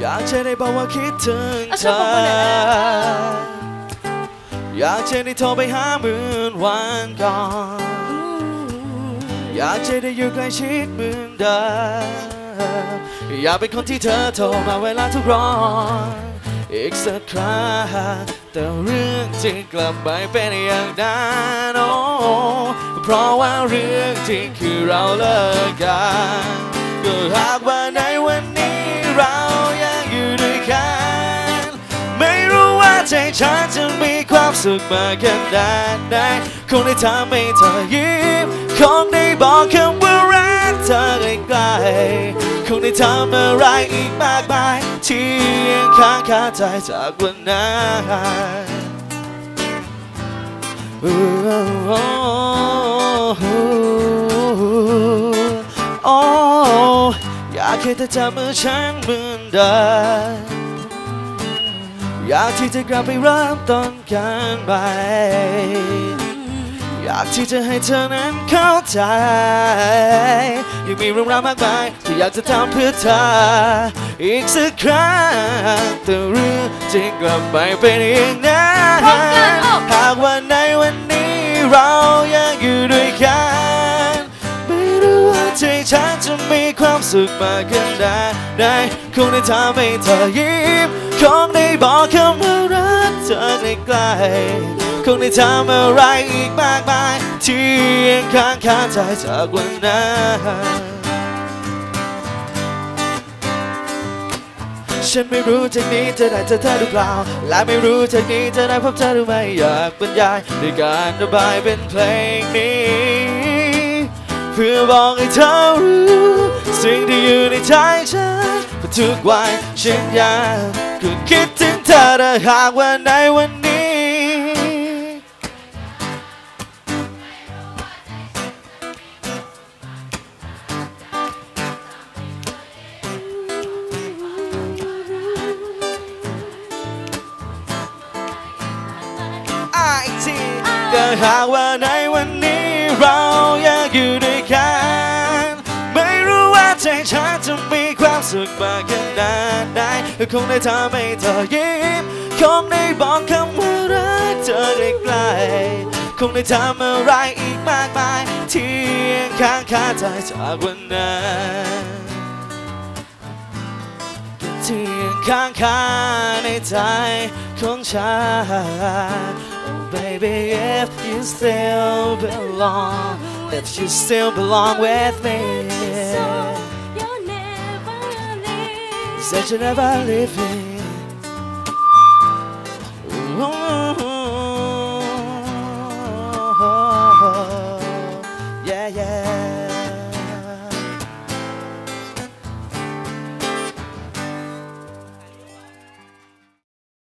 อยากจะได้บอกว่าคิดถึงเธออยากจะได้โทรไปหาเหมือนวันก่อน อยากจะได้อยู่ใกล้ชิดเหมือนเดิมอยากเป็นคนที่เธอโทรมาเวลาทุกร้อนอีกสักครั้ง แต่เรื่องจริงกลับไม่เป็นอย่างนั้นโอ้เพราะว่าเรื่องจริงคือเราเลิกกันก็หากว่าในวันนี้เรายังอยู่ด้วยกัน ไม่รู้ว่าใจฉันจะมีความสุขมากขนาดไหนคงได้ทำให้เธอยิ้มคงได้บอกคำว่ารักเธอใกล้ๆค งได้ทำอะไรอีกมากมาย ที่ยังค้างคาใจจากวันนั้นโอ้โอ้โอ้อยากให้เธอจับมือฉันเหมือนเดิมอยากที่จะกลับไปเริ่มต้นกันใหม่ อยากที่จะให้เธอนั้นเข้าใจ ยังมีเรื่องราวมากมายที่อยากจะทำเพื่อเธอ อีกสักครั้งแต่เรื่องจริงกลับไม่เป็นอย่างนั้นพร้อมกันออกหากว่าในวันนี้เรายังอยู่ด้วยกันไม่รู้ว่าใจฉันจะมีความสุขมากขนาดไหนคงได้ทำให้เธอยิ้มคงได้บอกคำว่ารักเธอใกล้ คงได้ทำอะไรอีกมากมาย ที่ยังค้างคาใจจากวันนั้นฉันไม่รู้จากนี้จะได้เจอเธอหรือเปล่า และไม่รู้จากนี้จะได้พบเธอหรือไม่อยากบรรยายด้วยการระบายเป็นเพลงนี้ เพื่อบอกให้เธอรู้สิ่งที่อยู่ในใจฉันเพราะทุกวันฉันยังก็คิดถึงเธอถ้าหากว่าในวันนี้ หากว่าในวันนี้เรายังอยู่ด้วยกัน ไม่รู้ว่าใจฉันจะมีความสุขมากขนาดไหนคงได้ทำให้เธอยิ้มคงได้บอกคำว่ารักเธอใกล้ๆคงได้ทำอะไรอีกมากมายที่ยังค้างคาใจจากวันนั้นที่ยังค้างคาในใจของฉัน baby if you still belong if you still belong with me. You never leave. Said you never leave me